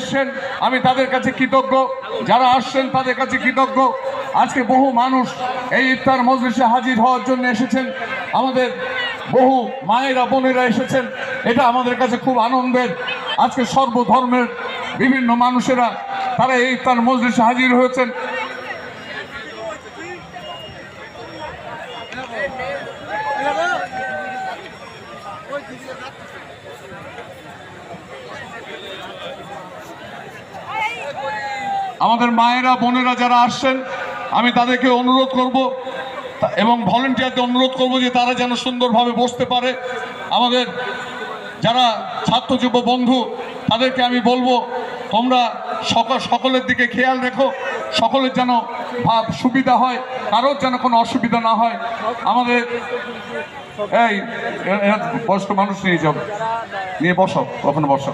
এসছেন, আমি তাদের কাছে কৃতজ্ঞ। যারা আসছেন, তাদের কাছে কৃতজ্ঞ। আজকে বহু মানুষ এই ইফতার মজলিসে হাজির হওয়ার জন্য এসেছেন। আমাদের বহু মায়েরা, বোনেরা এসেছেন। এটা আমাদের কাছে খুব আনন্দের। আজকে সর্বধর্মের বিভিন্ন মানুষেরা তারা এই ইফতার মজলিসে হাজির হয়েছেন। আমাদের মায়েরা, বোনেরা যারা আসছেন, আমি তাদেরকে অনুরোধ করব এবং ভলেন্টিয়ারকে অনুরোধ করব যে তারা যেন সুন্দরভাবে বসতে পারে। আমাদের যারা ছাত্র যুব বন্ধু, তাদেরকে আমি বলব, তোমরা সকল, সকলের দিকে খেয়াল রেখো। সকলের যেন ভাব সুবিধা হয়, কারোর যেন কোনো অসুবিধা না হয়। আমাদের এই বয়স্ক মানুষ নিয়ে যাও। নিয়ে বসো, ওখানে বসো।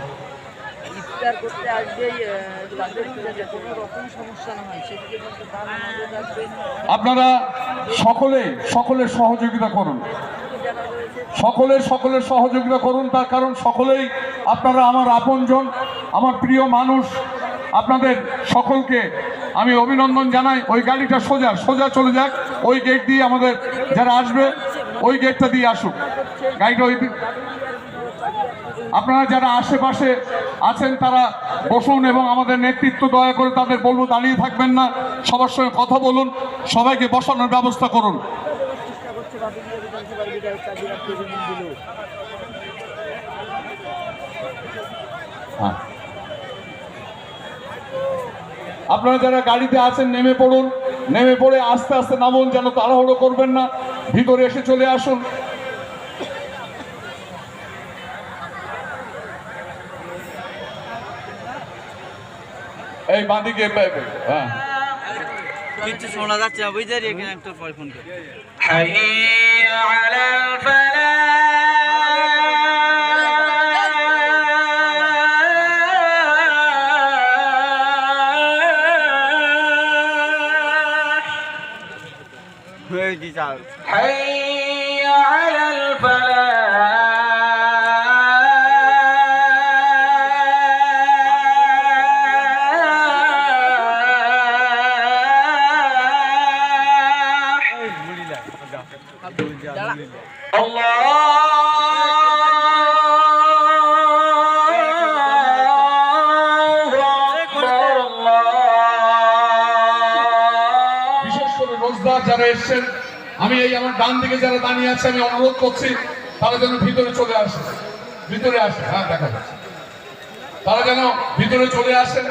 ইফতার করতে আসবেই তাদের কোনো রকম সমস্যা না হয়, সেদিকে রাখবেন আপনারা সকলেই সকলের সহযোগিতা করুন। সকলের সকলের সহযোগিতা করুন, তার কারণ সকলেই আপনারা আমার আপনজন, আমার প্রিয় মানুষ। আপনাদের সকলকে আমি অভিনন্দন জানাই। ওই গাড়িটা সোজা সোজা চলে যাক। ওই গেট দিয়ে আমাদের যারা আসবে ওই গেটটা দিয়ে আসুক। গাড়িটা ওই আপনারা যারা আশেপাশে আছেন, তারা বসুন এবং আমাদের নেতৃত্ব দয়া করে তাদের বলব, দাঁড়িয়ে থাকবেন না। সবার সঙ্গে কথা বলুন। সবাইকে বসানোর ব্যবস্থা করুন। হ্যাঁ। আপনারা যারা গাড়িতে আছেন, নেমে পড়ুন। নেমে পড়ে আস্তে আস্তে নামুন, যেন তাড়াহুড়ো করবেন না। ভিতরে এসে চলে আসুন। এই বাঁদিকে হ্যাঁ। কিছু শোনা যাচ্ছে না বুঝতে পারি এখানে একটু الجزال حي على الفلاح যারা এসছেন, আমি এই আমার ডান দিকে যারা দাঁড়িয়ে আছে, আমি অনুরোধ করছি, তারা যেন ভিতরে চলে আসে। ভিতরে আসে হ্যাঁ দেখা যাচ্ছে। তারা যেন ভিতরে চলে আসেন